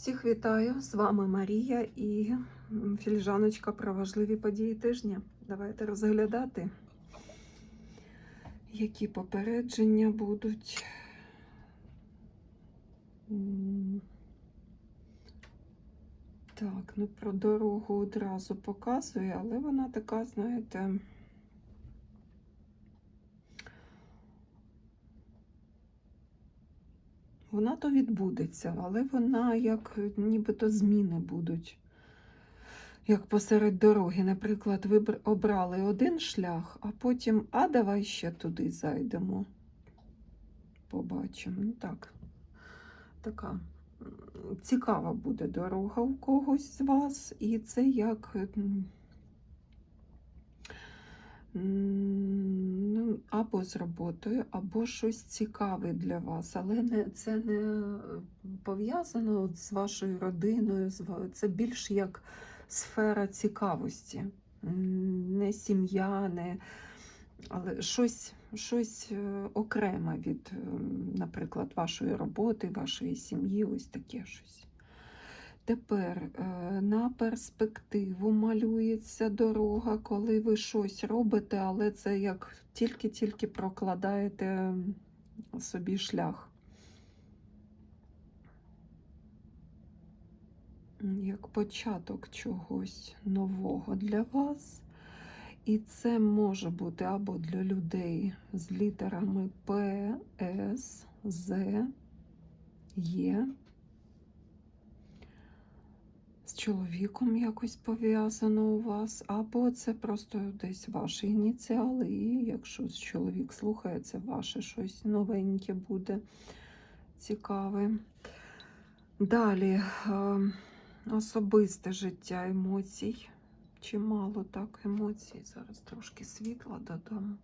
Всіх вітаю! З вами Марія і філіжаночка про важливі події тижня. Давайте розглядати, які попередження будуть. Так, ну про дорогу одразу показую, але вона така, знаєте. Вона то відбудеться, але вона як нібито зміни будуть. Як посеред дороги. Наприклад, ви обрали один шлях, а потім, а давай ще туди зайдемо. Побачимо. Ну так, така цікава буде дорога у когось з вас, і це як. Ну, або з роботою, або щось цікаве для вас, але не, це не пов'язано з вашою родиною, це більш як сфера цікавості, не сім'я, не, але щось, щось е, окреме від, е, наприклад, вашої роботи, вашої сім'ї, ось таке щось. Тепер е, на перспективу малюється дорога, коли ви щось робите, але це як тільки-тільки прокладаєте собі шлях. Як початок чогось нового для вас. І це може бути або для людей з літерами П, С, З, Є з чоловіком якось пов'язано у вас, або це просто десь ваші ініціали, і якщо чоловік слухає, це ваше щось новеньке буде цікаве. Далі е, особисте життя емоцій. Чимало так емоцій. Зараз трошки світла додам.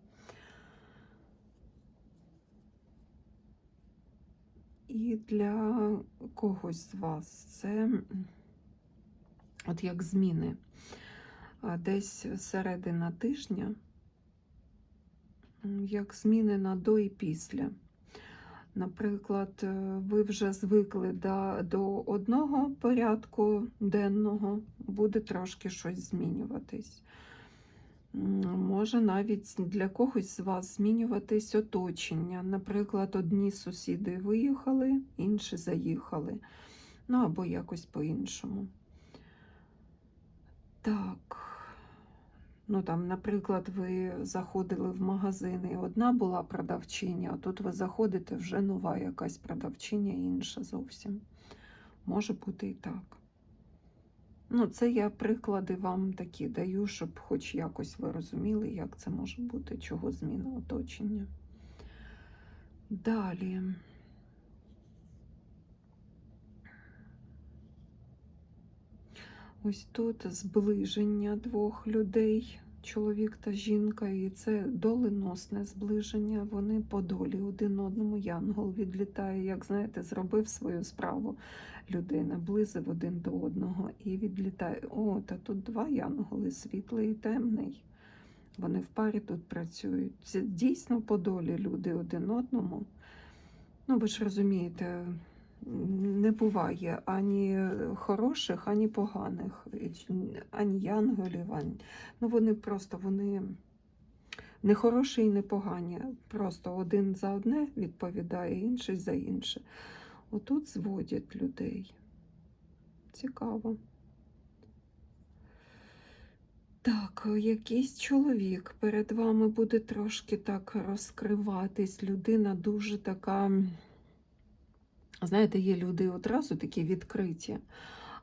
І для когось з вас це от як зміни. Десь середина тижня, як зміни на до і після. Наприклад, е, ви вже звикли до, до одного порядку денного, буде трошки щось змінюватись. Може навіть для когось з вас змінюватись оточення. Наприклад, одні сусіди виїхали, інші заїхали. Ну або якось по-іншому. Так. Ну там, наприклад, ви заходили в магазин, і одна була продавчиня, а тут ви заходите вже нова якась продавчиня, інша зовсім. Може бути і так. Ну, це я приклади вам такі даю, щоб хоч якось ви розуміли, як це може бути, чого зміна оточення. Далі. Ось тут зближення двох людей, чоловік та жінка, і це доленосне зближення. Вони по долі один одному. Янгол відлітає, як знаєте, зробив свою справу людина, близив один до одного і відлітає. О, та тут два янголи, світлий і темний. Вони в парі тут працюють. Це дійсно по долі люди один одному. Ну, ви ж розумієте, не буває ані хороших, ані поганих, ані янголів, ані... Ну, вони просто вони не хороші і не погані. Просто один за одне відповідає, інший за інше. Отут зводять людей. Цікаво. Так, якийсь чоловік перед вами буде трошки так розкриватись. Людина дуже така. Знаєте, є люди одразу такі відкриті,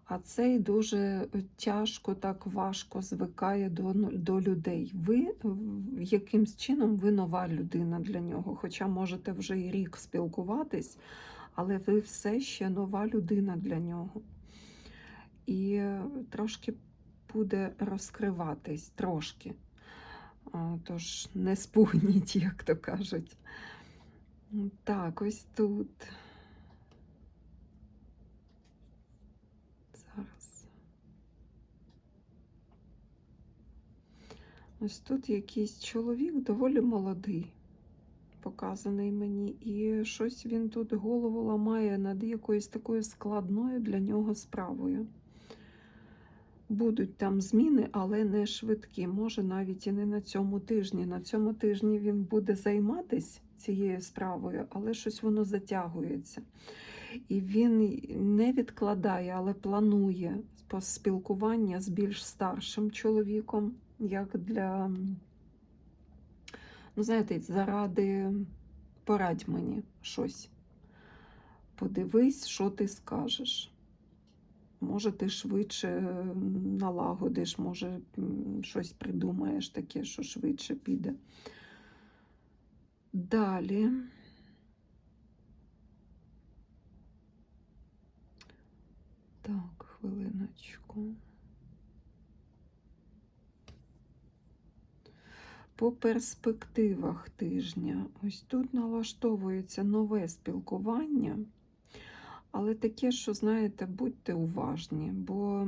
а цей дуже тяжко, так важко звикає до, до людей. Ви якимсь чином ви нова людина для нього, хоча можете вже і рік спілкуватись, але ви все ще нова людина для нього. І трошки буде розкриватись, трошки. Тож не спугніть, як то кажуть. Так, ось тут. Зараз. Ось тут якийсь чоловік доволі молодий. Показаний мені, і щось він тут голову ламає над якоюсь такою складною для нього справою. Будуть там зміни, але не швидкі. Може, навіть і не на цьому тижні. На цьому тижні він буде займатися цією справою, але щось воно затягується. І він не відкладає, але планує спілкування з більш старшим чоловіком, як для, ну, знаєте, заради порадь мені щось. Подивись, що ти скажеш. Може, ти швидше налагодиш, може, щось придумаєш таке, що швидше піде. Далі. Так, хвилиночку. По перспективах тижня. Ось тут налаштовується нове спілкування, але таке, що, знаєте, будьте уважні, бо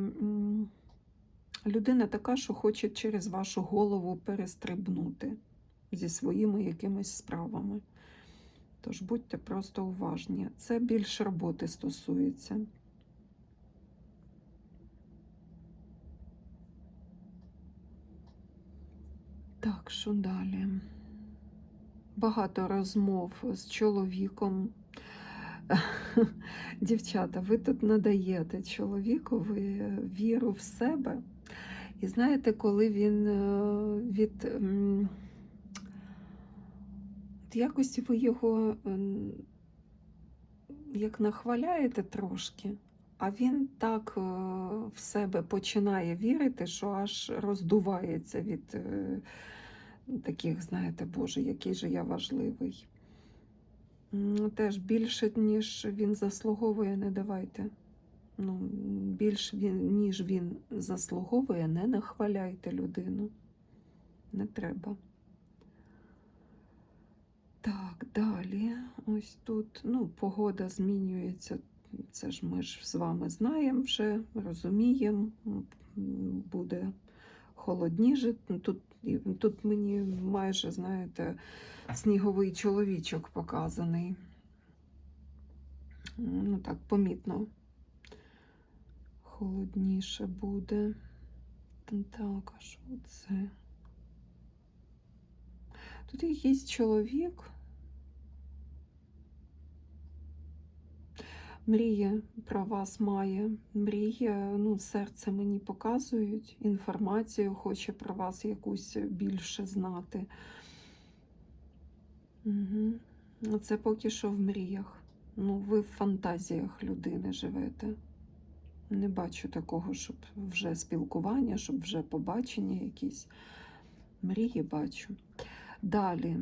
людина така, що хоче через вашу голову перестрибнути зі своїми якимись справами. Тож будьте просто уважні. Це більше роботи стосується. Так, що далі? Багато розмов з чоловіком. Дівчата, ви тут надаєте чоловікові віру в себе. І знаєте, коли він е, від якось ви його як нахваляєте трошки, а він так е, в себе починає вірити, що аж роздувається від е, таких, знаєте, Боже, який же я важливий. Теж більше, ніж він заслуговує, не давайте. Ну, більш він, ніж він заслуговує, не нахваляйте людину. Не треба. Так, далі. Ось тут ну, погода змінюється. Це ж ми ж з вами знаємо вже, розуміємо. Буде холодніше. Тут, тут мені майже, знаєте, сніговий чоловічок показаний. Ну так, помітно. Холодніше буде. Так, а що це? Тут якийсь чоловік. Мріє про вас має. Мріє, ну, серце мені показують, інформацію хоче про вас якусь більше знати. Угу. Це поки що в мріях. Ну, ви в фантазіях людини живете. Не бачу такого, щоб вже спілкування, щоб вже побачення якісь. Мрії бачу. Далі.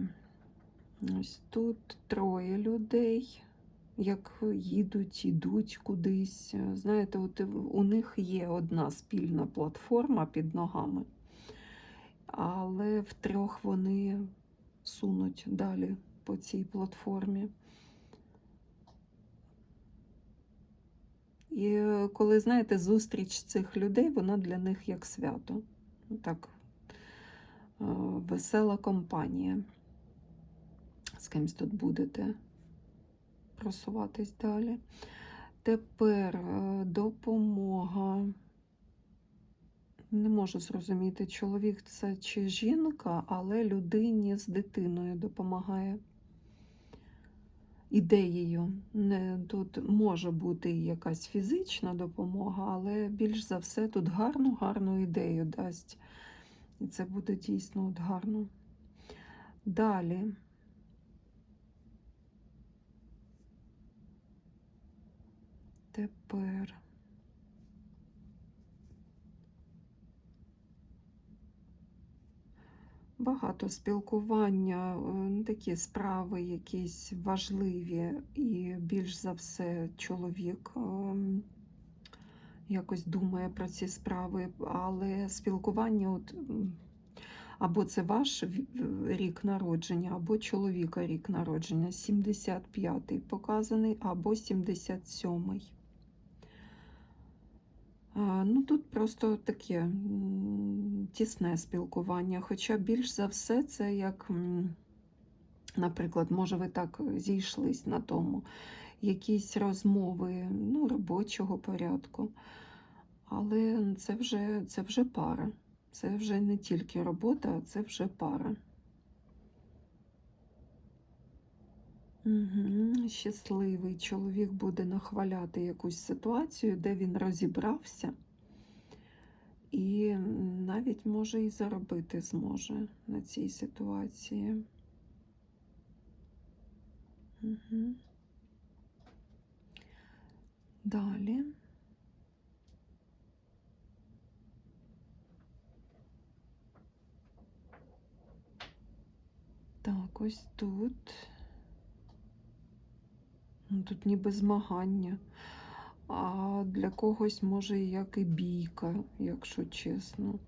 Ось тут троє людей, як їдуть, ідуть кудись. Знаєте, от у них є одна спільна платформа під ногами, але втрьох вони сунуть далі по цій платформі. І коли, знаєте, зустріч цих людей, вона для них як свято. Так, е, весела компанія. З кимсь тут будете просуватись далі. Тепер е, допомога. Не можу зрозуміти, чоловік це чи жінка, але людині з дитиною допомагає ідеєю. Тут може бути і якась фізична допомога, але більш за все тут гарну, гарну ідею дасть. І це буде дійсно от гарно. Далі. Тепер. Багато спілкування, е, такі справи якісь важливі, і більш за все чоловік ем, якось думає про ці справи, але спілкування, от, або це ваш рік народження, або чоловіка рік народження, 75-й показаний, або 77-й. Ну, тут просто таке тісне спілкування, хоча більш за все це як Наприклад, може, ви так зійшлись на тому, якісь розмови ну, робочого порядку. Але це вже, це вже пара. Це вже не тільки робота, а це вже пара. Щасливий чоловік буде нахваляти якусь ситуацію, де він розібрався, і навіть може і заробити зможе на цій ситуації. Угу. Далі. Так, ось тут. Ну, Тут ніби змагання. А для когось може як і бійка, якщо чесно.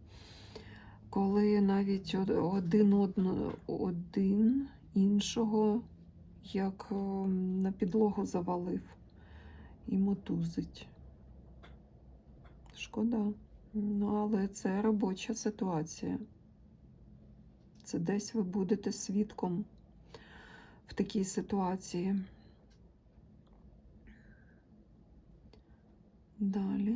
Коли навіть од- один, одно, один іншого як ем, на підлогу завалив і мотузить. Шкода. Ну, але це робоча ситуація. Це десь ви будете свідком в такій ситуації. Далі.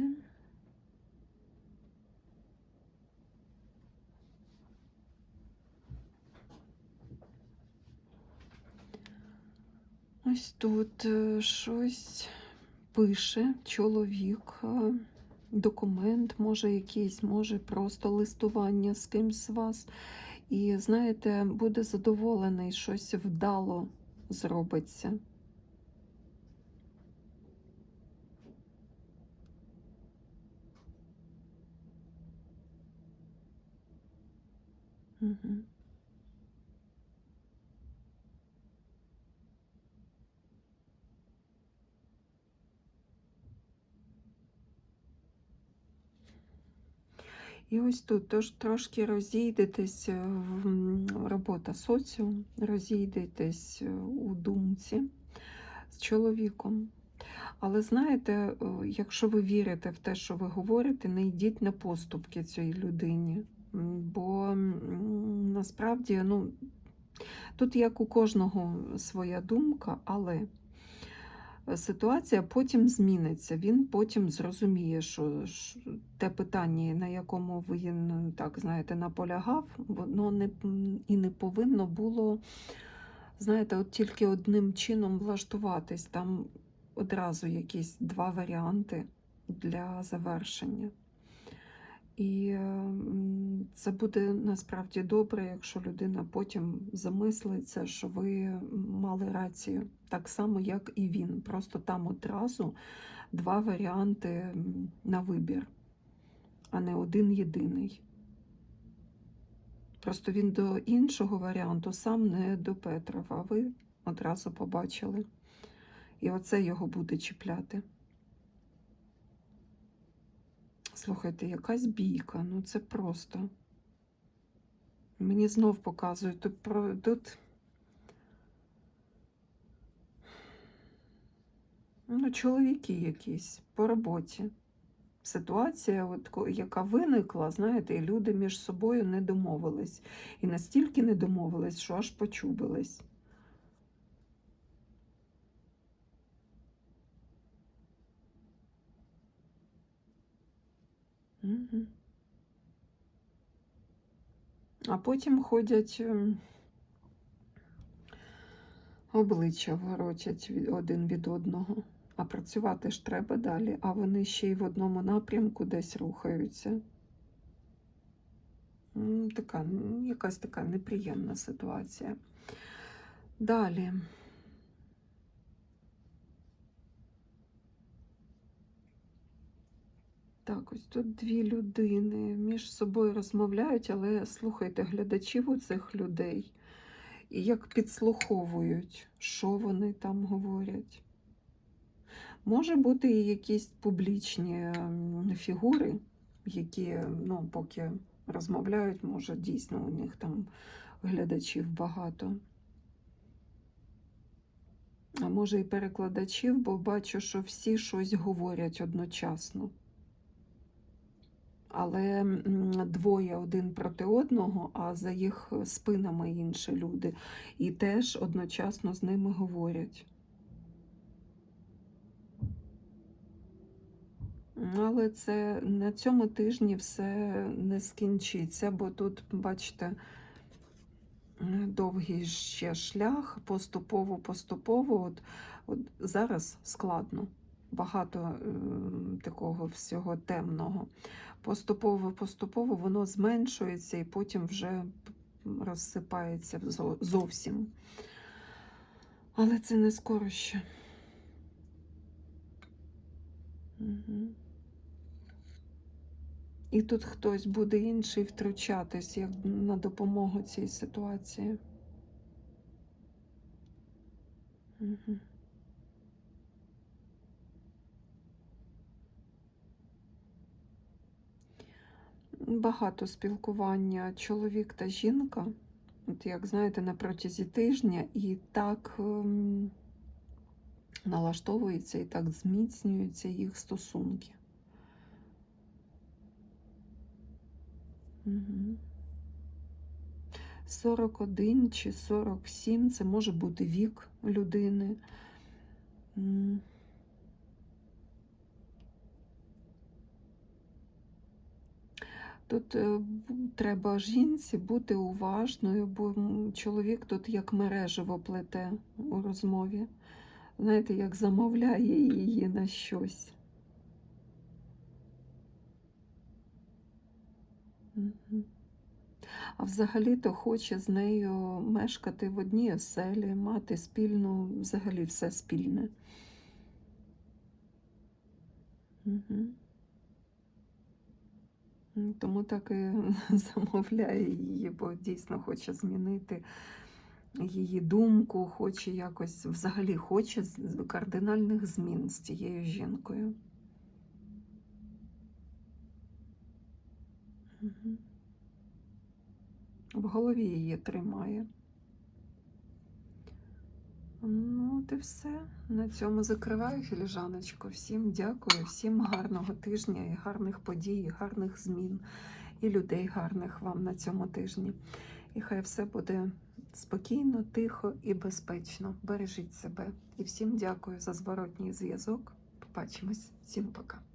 Ось тут е, щось пише чоловік, е, документ, може якийсь, може просто листування з кимсь з вас. І знаєте, буде задоволений, щось вдало зробиться. І ось тут тож трошки розійдетесь, е, в робота соціум, розійдетесь е, у думці з чоловіком. Але знаєте, е, якщо ви вірите в те, що ви говорите, не йдіть на поступки цій людині. Бо насправді, ну, тут як у кожного своя думка, але ситуація потім зміниться. Він потім зрозуміє, що те питання, на якому він так знаєте, наполягав, воно не і не повинно було, знаєте, от тільки одним чином влаштуватись. Там одразу якісь два варіанти для завершення. І е, це буде насправді добре, якщо людина потім замислиться, що ви мали рацію, так само, як і він. Просто там одразу два варіанти на вибір, а не один єдиний. Просто він до іншого варіанту сам не допетрав, а ви одразу побачили. І оце його буде чіпляти. Слухайте, якась бійка, ну це просто. Мені знов показують, тут, про- тут ну, чоловіки якісь по роботі. Ситуація, от, яка виникла, знаєте, і люди між собою не домовились. І настільки не домовились, що аж почубились. А потім ходять ем, обличчя воротять один від одного. А працювати ж треба далі, а вони ще й в одному напрямку десь рухаються. Така, якась така неприємна ситуація. Далі. Так, ось тут дві людини між собою розмовляють, але слухайте глядачів у цих людей і як підслуховують, що вони там говорять. Може бути і якісь публічні фігури, які, ну, поки розмовляють, може, дійсно у них там глядачів багато. А може і перекладачів, бо бачу, що всі щось говорять одночасно. Але двоє один проти одного, а за їх спинами інші люди. І теж одночасно з ними говорять. Але це на цьому тижні все не скінчиться, бо тут, бачите, довгий ще шлях, поступово, поступово. От, от зараз складно, багато е, такого всього темного. Поступово, поступово воно зменшується і потім вже розсипається зовсім. Але це не скоро ще. Угу. І тут хтось буде інший втручатись як на допомогу цій ситуації. Угу. Багато спілкування чоловік та жінка, от як знаєте, на протязі тижня, і так ем, налаштовується і так зміцнюються їх стосунки. Угу. 41 чи 47 це може бути вік людини. Тут е, треба жінці бути уважною, бо чоловік тут як мережево плете у розмові. Знаєте, як замовляє її на щось. А взагалі-то хоче з нею мешкати в одній оселі, мати спільну, взагалі все спільне. Мгм. Тому так і замовляє її, бо дійсно хоче змінити її думку, хоче якось, взагалі хоче кардинальних змін з цією жінкою. В голові її тримає. Ну, от і все. На цьому закриваю філіжаночку. Всім дякую, всім гарного тижня і гарних подій, і гарних змін, і людей гарних вам на цьому тижні. І хай все буде спокійно, тихо і безпечно. Бережіть себе. І всім дякую за зворотній зв'язок. Побачимось. Всім пока.